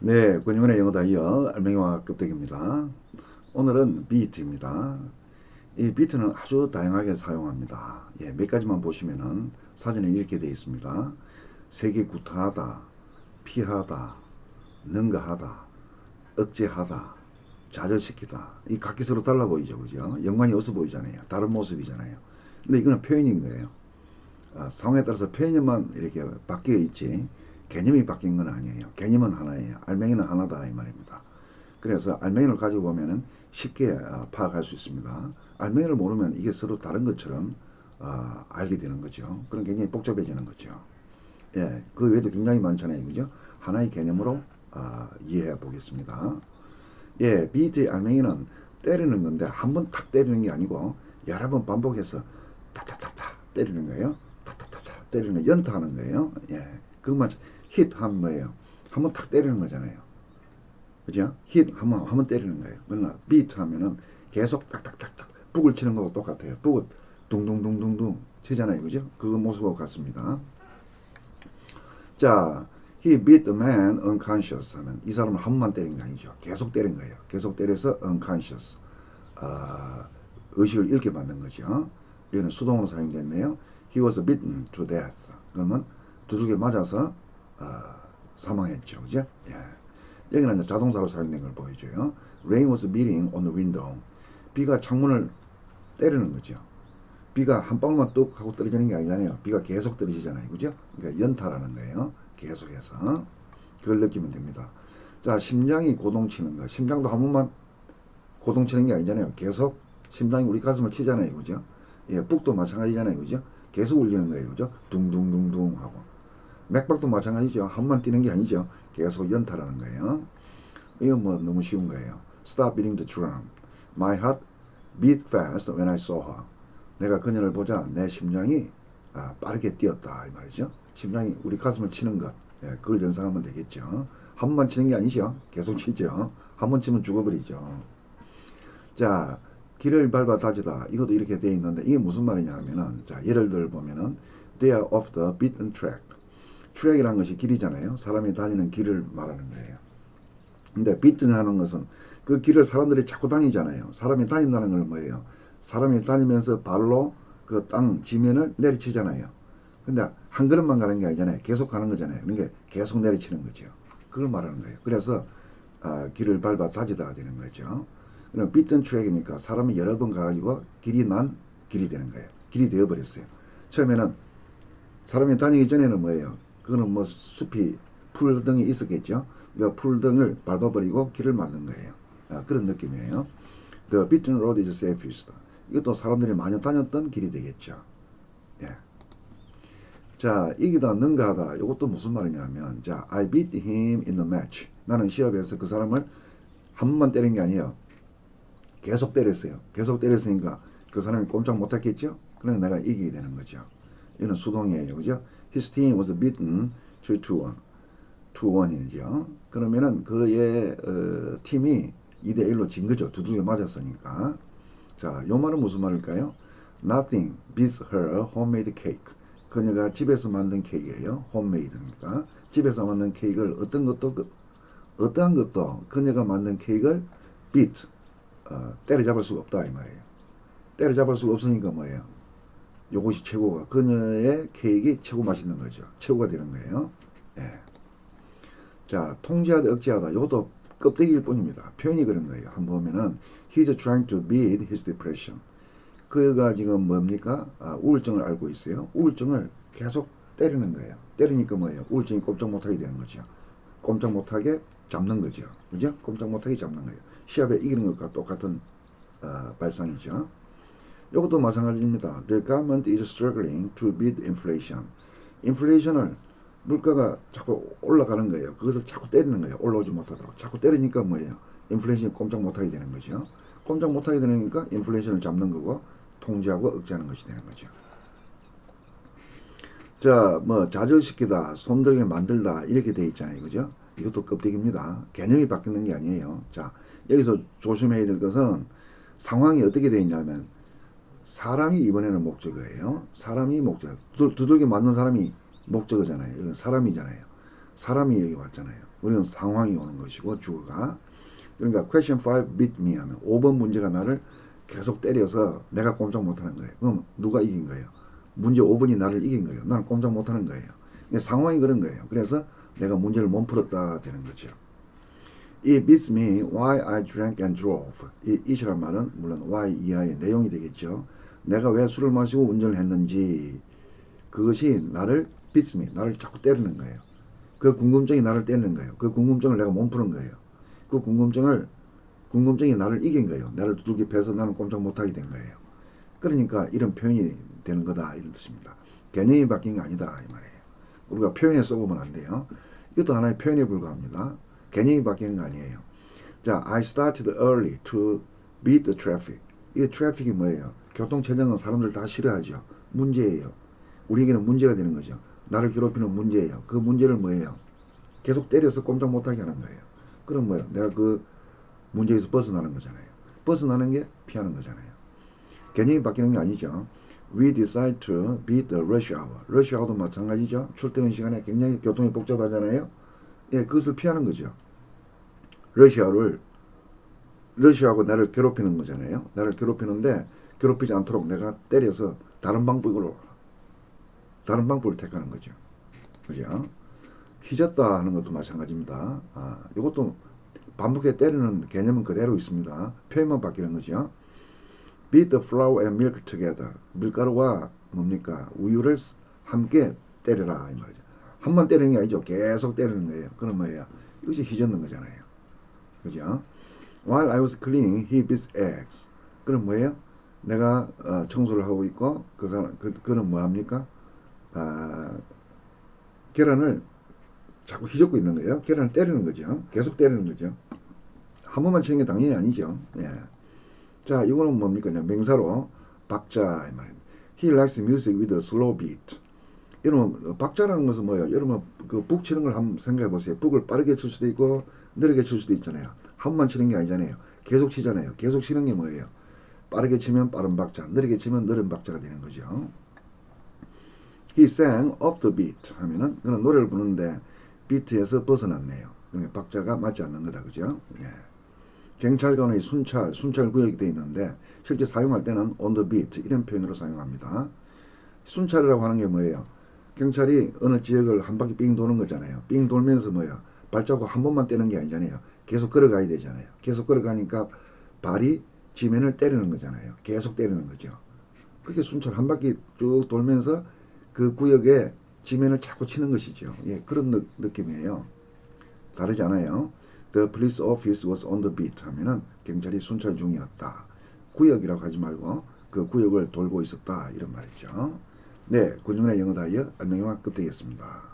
네, 권유원의 영어 다이어 알맹이와 껍데기입니다. 오늘은 비트입니다. 이 비트는 아주 다양하게 사용합니다. 예, 몇 가지만 보시면은 사진에 이렇게 되어 있습니다. 세계 구타하다, 피하다, 능가하다, 억제하다, 좌절시키다. 이 각기 서로 달라 보이죠, 그죠? 연관이 없어 보이잖아요. 다른 모습이잖아요. 근데 이거는 표현인 거예요. 아, 상황에 따라서 표현만 이렇게 바뀌어 있지 개념이 바뀐 건 아니에요. 개념은 하나예요. 알맹이는 하나다 이 말입니다. 그래서 알맹이를 가지고 보면은 쉽게 아, 파악할 수 있습니다. 알맹이를 모르면 이게 서로 다른 것처럼 아, 알게 되는 거죠. 그럼 굉장히 복잡해지는 거죠. 예, 그 외에도 굉장히 많잖아요, 그죠? 하나의 개념으로 아, 이해해 보겠습니다. 예, BT 알맹이는 때리는 건데 한 번 탁 때리는 게 아니고 여러 번 반복해서 타타타타 때리는 거예요. 타타타타 때리는 거, 연타하는 거예요. 예, 그것만 힛하면 뭐예요? 한번 탁 때리는 거잖아요. 그죠? 힛 한번 한번 때리는 거예요. 그러나 비트 하면은 계속 딱딱딱딱 북을 치는 거하고 똑같아요. 북을 둥둥둥둥둥 치잖아요. 그죠? 그 모습하고 같습니다. 자, he beat the man unconscious 하면 이 사람을 한 번만 때린 게 아니죠. 계속 때린 거예요. 계속 때려서 unconscious. 아, 의식을 잃게 만든 거죠. 여기는 수동으로 사용됐네요. He was beaten to death. 그러면 두들겨 맞아서 아, 사망했죠. 그죠? 예. 여기는 이제 자동사로 사용된 걸 보여줘요. Rain was beating on the window. 비가 창문을 때리는 거죠. 비가 한 방울만 뚝 하고 떨어지는 게 아니잖아요. 비가 계속 떨어지잖아요. 그죠? 그러니까 연타라는 거예요. 계속해서. 그걸 느끼면 됩니다. 자, 심장이 고동치는 거. 심장도 한 번만 고동치는 게 아니잖아요. 계속 심장이 우리 가슴을 치잖아요. 그죠? 예, 북도 마찬가지잖아요. 그죠? 계속 울리는 거예요. 그죠? 둥둥둥둥 하고. 맥박도 마찬가지죠. 한 번 뛰는 게 아니죠. 계속 연타라는 거예요. 이거 뭐 너무 쉬운 거예요. Stop beating the drum. My heart beat fast when I saw her. 내가 그녀를 보자 내 심장이 아, 빠르게 뛰었다 이 말이죠. 심장이 우리 가슴을 치는 것. 예, 그걸 연상하면 되겠죠. 한 번 치는 게 아니죠. 계속 치죠. 한 번 치면 죽어버리죠. 자, 길을 밟아 다지다. 이것도 이렇게 돼 있는데 이게 무슨 말이냐 하면은 자, 예를 들어 보면은 they are off the beaten track. 트랙이라는 것이 길이잖아요. 사람이 다니는 길을 말하는 거예요. 근데 beaten 하는 것은 그 길을 사람들이 자꾸 다니잖아요. 사람이 다닌다는 건 뭐예요? 사람이 다니면서 발로 그 땅 지면을 내리치잖아요. 근데 한 걸음만 가는 게 아니잖아요. 계속 가는 거잖아요. 그러니까 계속 내리치는 거죠. 그걸 말하는 거예요. 그래서 아, 길을 밟아 다지다 되는 거죠. 그럼 비튼 트랙이니까 사람이 여러 번 가가지고 길이 난 길이 되는 거예요. 길이 되어버렸어요. 처음에는 사람이 다니기 전에는 뭐예요? 그거는 뭐 숲이 풀 등이 있었겠죠. 그 풀등을 밟아버리고 길을 만든 거예요. 아, 그런 느낌이에요. The beaten road is safest. 이것도 사람들이 많이 다녔던 길이 되겠죠. 예. 자, 이기다 능가하다. 이것도 무슨 말이냐면, 자, I beat him in the match. 나는 시합에서 그 사람을 한 번만 때린 게 아니에요. 계속 때렸어요. 계속 때렸으니까 그 사람이 꼼짝 못했겠죠? 그래서 내가 이기게 되는 거죠. 이는 수동이에요. 그죠? His team was beaten 3-2-1. 2-1이죠. 그러면은 그의 어, 팀이 2대 1로 진 거죠. 두들겨 맞았으니까. 자, 요 말은 무슨 말일까요? Nothing beats her homemade cake. 그녀가 집에서 만든 케이크예요. 홈메이드니까. 집에서 만든 케이크를 어떤 것도 그, 어떠한 것도 그녀가 만든 케이크를 beat 어, 때려잡을 수가 없다 이 말이에요. 때려잡을 수가 없으니까 뭐예요? 요것이 최고가 그녀의 케이크가 최고 맛있는 거죠. 최고가 되는 거예요. 예. 자, 통제하다, 억제하다. 이것도 껍데기일 뿐입니다. 표현이 그런 거예요. 한번 보면은 he's trying to beat his depression. 그가 지금 뭡니까? 아, 우울증을 앓고 있어요. 우울증을 계속 때리는 거예요. 때리니까 뭐예요? 우울증이 꼼짝 못하게 되는 거죠. 꼼짝 못하게 잡는 거죠. 그죠? 꼼짝 못하게 잡는 거예요. 시합에 이기는 것과 똑같은 어, 발상이죠. 이것도 마찬가지입니다. The government is struggling to beat inflation. 인플레이션을 물가가 자꾸 올라가는 거예요. 그것을 자꾸 때리는 거예요. 올라오지 못하도록. 자꾸 때리니까 뭐예요? 인플레이션이 꼼짝 못하게 되는 거죠. 꼼짝 못하게 되니까 인플레이션을 잡는 거고 통제하고 억제하는 것이 되는 거죠. 자, 뭐 좌절시키다, 손들게 만들다 이렇게 돼 있잖아요. 그죠? 이것도 껍데기입니다. 개념이 바뀌는 게 아니에요. 자, 여기서 조심해야 될 것은 상황이 어떻게 돼 있냐면 사람이 이번에는 목적어예요. 사람이 목적. 두들, 두들 겨 맞는 사람이 목적어잖아요. 사람이잖아요. 사람이 여기 왔잖아요. 우리는 상황이 오는 것이고 주어가 그러니까 question 5 beat me 하면 5번 문제가 나를 계속 때려서 내가 꼼짝 못하는 거예요. 그럼 누가 이긴 거예요? 문제 5번이 나를 이긴 거예요. 나는 꼼짝 못하는 거예요. 상황이 그런 거예요. 그래서 내가 문제를 못 풀었다 되는 거죠. It beats me why I drank and drove. 이 it이란 말은 물론 why 이하의 내용이 되겠죠. 내가 왜 술을 마시고 운전을 했는지 그것이 나를 beats me, 나를 자꾸 때리는 거예요. 그 궁금증이 나를 때리는 거예요. 그 궁금증을 내가 못 푸는 거예요. 그 궁금증을 궁금증이 나를 이긴 거예요. 나를 두들겨 패서 나는 꼼짝 못하게 된 거예요. 그러니까 이런 표현이 되는 거다 이런 뜻입니다. 개념이 바뀐 게 아니다 이 말이에요. 우리가 표현에 써보면 안 돼요. 이것도 하나의 표현에 불과합니다. 개념이 바뀌는 거 아니에요. 자, I started early to beat the traffic. 이 트래픽이 뭐예요? 교통체증은 사람들 다 싫어하죠. 문제예요. 우리에게는 문제가 되는 거죠. 나를 괴롭히는 문제예요. 그 문제를 뭐예요? 계속 때려서 꼼짝 못하게 하는 거예요. 그럼 뭐예요? 내가 그 문제에서 벗어나는 거잖아요. 벗어나는 게 피하는 거잖아요. 개념이 바뀌는 게 아니죠. We decide to beat the rush hour. rush hour도 마찬가지죠. 출퇴근 시간에 굉장히 교통이 복잡하잖아요. 예, 그것을 피하는 거죠. hour를 러시아하고 나를 괴롭히는 거잖아요. 나를 괴롭히는데 괴롭히지 않도록 내가 때려서 다른 방법으로 다른 방법을 택하는 거죠. 그죠? 휘졌다 하는 것도 마찬가지입니다. 아, 이것도 반복해 때리는 개념은 그대로 있습니다. 표현만 바뀌는 거죠. Beat the flour and milk together. 밀가루와 뭡니까? 우유를 함께 때려라 이 말이죠. 한 번 때리는 게 아니죠. 계속 때리는 거예요. 그럼 뭐예요? 이것이 휘젓는 거잖아요. 그죠? While I was cleaning, he beat eggs. 그럼 뭐예요? 내가 어, 청소를 하고 있고 그 사람 그 그는 뭐 합니까? 아, 계란을 자꾸 휘젓고 있는 거예요. 계란을 때리는 거죠. 계속 때리는 거죠. 한 번만 치는 게 당연히 아니죠. 예. 자, 이거는 뭡니까? 그냥 명사로 박자 이 말입니다. He likes music with a slow beat. 여러분 어, 박자라는 것은 뭐예요? 여러분 그북 치는 걸 한번 생각해 보세요. 북을 빠르게 칠 수도 있고 느리게 칠 수도 있잖아요. 한 번만 치는 게 아니잖아요. 계속 치잖아요. 계속 치는 게 뭐예요? 빠르게 치면 빠른 박자, 느리게 치면 느린 박자가 되는 거죠. He sang off the beat 하면은 그런 노래를 부르는데 비트에서 벗어났네요. 그러니까 박자가 맞지 않는 거다, 그죠? 예. 경찰관의 순찰, 순찰 구역이 되어 있는데 실제 사용할 때는 on the beat 이런 표현으로 사용합니다. 순찰이라고 하는 게 뭐예요? 경찰이 어느 지역을 한 바퀴 삥 도는 거잖아요. 삥 돌면서 뭐야? 발자국 한 번만 떼는 게 아니잖아요. 계속 걸어가야 되잖아요. 계속 걸어가니까 발이 지면을 때리는 거잖아요. 계속 때리는 거죠. 그렇게 순찰 한 바퀴 쭉 돌면서 그 구역에 지면을 자꾸 치는 것이죠. 예, 그런 느, 느낌이에요. 다르지 않아요. The police office was on the beat 하면은 경찰이 순찰 중이었다. 구역이라고 하지 말고 그 구역을 돌고 있었다 이런 말이죠. 네, 군중의 영어 다이어 알맹이와 끝되겠습니다.